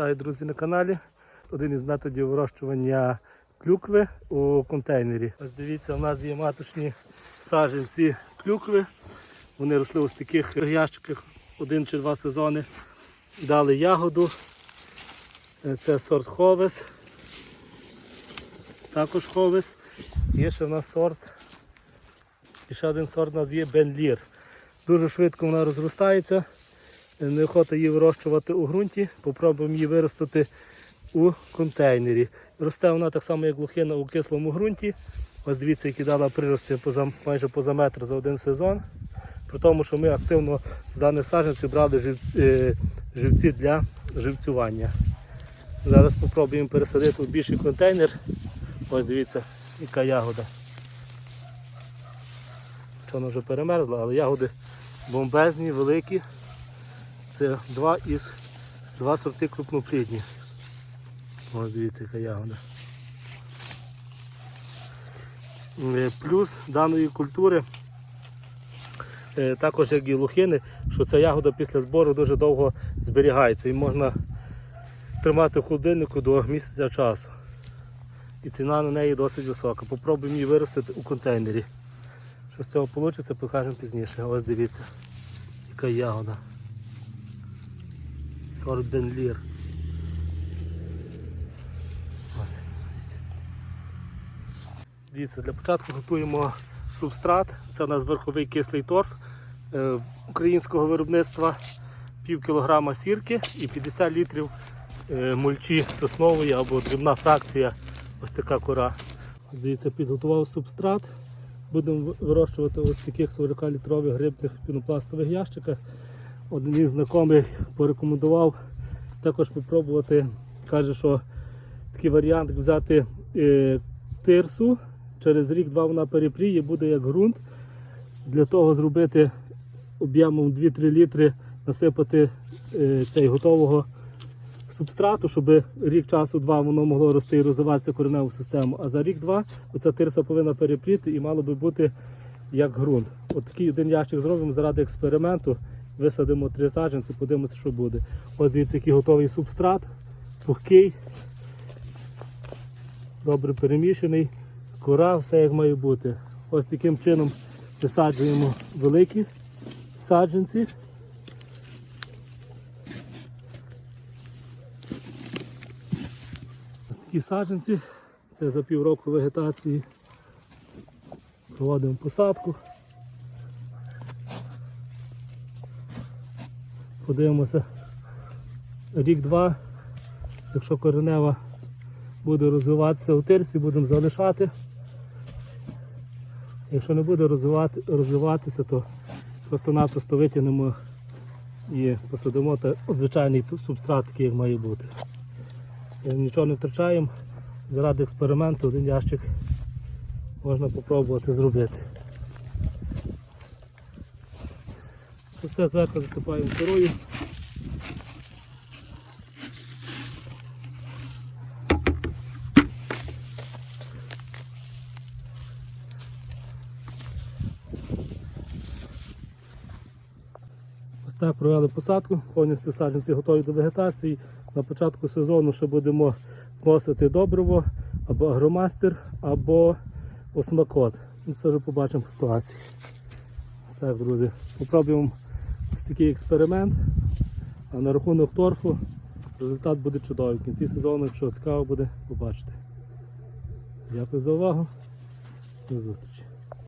Вітаю, друзі, на каналі. Один із методів вирощування клюкви у контейнері. Ось дивіться, у нас є маточні саджанці клюкви. Вони росли ось таких ящиках один чи два сезони. Дали ягоду. Це сорт Ховес. Також Ховес. Є ще в нас сорт. І ще один сорт у нас є Бенлір. Дуже швидко вона розростається. Неохота її вирощувати у ґрунті. Попробуємо її виростити у контейнері. Росте вона так само, як лохина у кислому ґрунті. Ось дивіться, які дала прирости поза, майже поза метр за один сезон. При тому, що ми активно з даних саджанців брали жив, е, живці для живцювання. Зараз спробуємо пересадити у більший контейнер. Ось дивіться, яка ягода. Вона вже перемерзла, але ягоди бомбезні, великі. Це два із два сорти крупноплідні. Ось дивіться, яка ягода. Е, Плюс даної культури, е, також як і лухини, що ця ягода після збору дуже довго зберігається і можна тримати в холодильнику до місяця часу. І ціна на неї досить висока. Попробуємо її виростити у контейнері. Що з цього вийде, покажемо пізніше. Ось дивіться, яка ягода. Сорт Бенлір. Ось, дивіться. Для початку готуємо субстрат. Це у нас верховий кислий торф е, українського виробництва, пів кілограма сірки і 50 літрів е, мульчі соснової або дрібна фракція. Ось така кора. Дивіться, підготував субстрат. Будемо вирощувати ось таких 40-літрових грибних пінопластових ящиках. Один із знайомих порекомендував також спробувати. Каже, що такий варіант взяти е, тирсу, через рік-два вона перепріє, буде як ґрунт. Для того зробити об'ємом 2-3 літри, насипати е, цей готового субстрату, щоб рік часу два воно могло рости і розвиватися кореневу систему. А за рік-два оця тирса повинна перепріти і мало би бути як ґрунт. От такий один ящик зробимо заради експерименту. Висадимо три саджанці, подивимося, що буде. Ось дивіться, який готовий субстрат, пухкий, добре перемішаний, кора, все як має бути. Ось таким чином висаджуємо великі саджанці. Ось такі саджанці. Це за півроку вегетації. Проводимо посадку. Подивимося рік-два. Якщо коренева буде розвиватися у тирсі, будемо залишати. Якщо не буде розвивати, розвиватися, то просто-напросто витягнемо і посадимо та звичайний субстрат, такий як має бути. Е, Нічого не втрачаємо. Заради експерименту один ящик можна спробувати зробити. Все зверху засипаємо корою. Ось так провели посадку, повністю саджанці готові до вегетації. На початку сезону ще будемо вносити добриво або агромастер, або осмакот. Ну, Це вже побачимо по ситуації. Так, друзі. Попробуємо ось такий експеримент. А на рахунок торфу результат буде чудовий. В кінці сезону, якщо цікаво буде, побачите. Дякую за увагу. До зустрічі.